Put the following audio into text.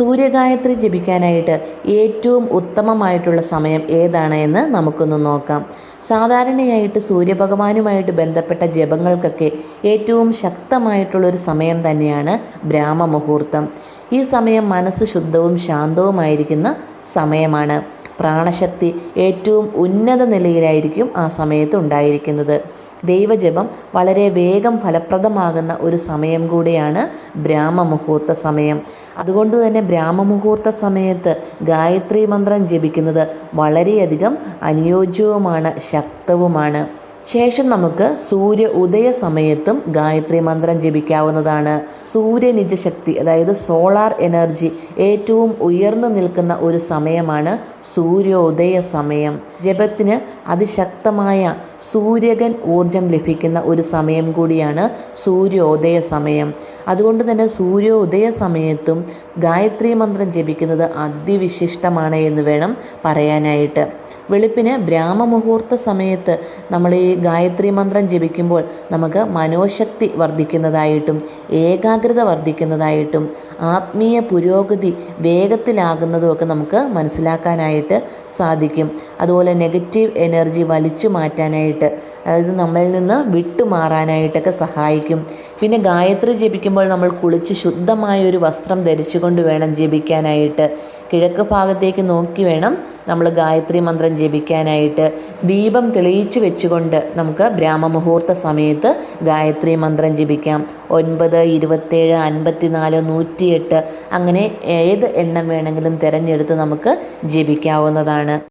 സൂര്യഗായത്രി ജപിക്കാനായിട്ട് ഏറ്റവും ഉത്തമമായിട്ടുള്ള സമയം ഏതാണ് എന്ന് നമുക്കൊന്ന് നോക്കാം. സാധാരണയായിട്ട് സൂര്യഭഗവാനുമായിട്ട് ബന്ധപ്പെട്ട ജപങ്ങൾക്കൊക്കെ ഏറ്റവും ശക്തമായിട്ടുള്ളൊരു സമയം തന്നെയാണ് ബ്രാഹ്മ മുഹൂർത്തം ഈ സമയം മനസ്സ് ശുദ്ധവും ശാന്തവുമായിരിക്കുന്ന സമയമാണ്. പ്രാണശക്തി ഏറ്റവും ഉന്നത നിലയിലായിരിക്കും ആ സമയത്ത് ഉണ്ടായിരിക്കുന്നത്. ദൈവജപം വളരെ വേഗം ഫലപ്രദമാകുന്ന ഒരു സമയം കൂടിയാണ് ബ്രാഹ്മമുഹൂർത്ത സമയം. അതുകൊണ്ട് തന്നെ ബ്രാഹ്മമുഹൂർത്ത സമയത്ത് ഗായത്രി മന്ത്രം ജപിക്കുന്നത് വളരെയധികം അനുയോജ്യവുമാണ് ശക്തവുമാണ്. ശേഷം നമുക്ക് സൂര്യ ഉദയ സമയത്തും ഗായത്രി മന്ത്രം ജപിക്കാവുന്നതാണ്. സൂര്യനിജ ശക്തി അതായത് സോളാർ എനർജി ഏറ്റവും ഉയർന്നു നിൽക്കുന്ന ഒരു സമയമാണ് സൂര്യോദയ സമയം. ജപത്തിന് അതിശക്തമായ സൂര്യകൻ ഊർജം ലഭിക്കുന്ന ഒരു സമയം കൂടിയാണ് സൂര്യോദയ സമയം. അതുകൊണ്ട് തന്നെ സൂര്യോദയ സമയത്തും ഗായത്രി മന്ത്രം ജപിക്കുന്നത് അതിവിശിഷ്ടമാണ് എന്ന് വേണം പറയാനായിട്ട്. വെളുപ്പിന് ബ്രാഹ്മമുഹൂർത്ത സമയത്ത് നമ്മൾ ഈ ഗായത്രി മന്ത്രം ജപിക്കുമ്പോൾ നമുക്ക് മനോശക്തി വർദ്ധിക്കുന്നതായിട്ടും ഏകാഗ്രത വർദ്ധിക്കുന്നതായിട്ടും ആത്മീയ പുരോഗതി വേഗത്തിലാകുന്നതുമൊക്കെ നമുക്ക് മനസ്സിലാക്കാനായിട്ട് സാധിക്കും. അതുപോലെ നെഗറ്റീവ് എനർജി വലിച്ചു മാറ്റാനായിട്ട് അതായത് നമ്മളിൽ നിന്ന് വിട്ടുമാറാനായിട്ടൊക്കെ സഹായിക്കും. പിന്നെ ഗായത്രി ജപിക്കുമ്പോൾ നമ്മൾ കുളിച്ച് ശുദ്ധമായ ഒരു വസ്ത്രം ധരിച്ചുകൊണ്ട് വേണം ജപിക്കാനായിട്ട്. കിഴക്ക് ഭാഗത്തേക്ക് നോക്കി വേണം നമ്മൾ ഗായത്രി മന്ത്രം ജപിക്കാനായിട്ട്. ദീപം തെളിയിച്ച് വെച്ചുകൊണ്ട് നമുക്ക് ബ്രാഹ്മമുഹൂർത്ത സമയത്ത് ഗായത്രി മന്ത്രം ജപിക്കാം. ഒൻപത് ഇരുപത്തേഴ് അൻപത്തിനാല് നൂറ്റിയെട്ട് അങ്ങനെ ഏത് എണ്ണം വേണമെങ്കിലും തിരഞ്ഞെടുത്ത് നമുക്ക് ജപിക്കാവുന്നതാണ്.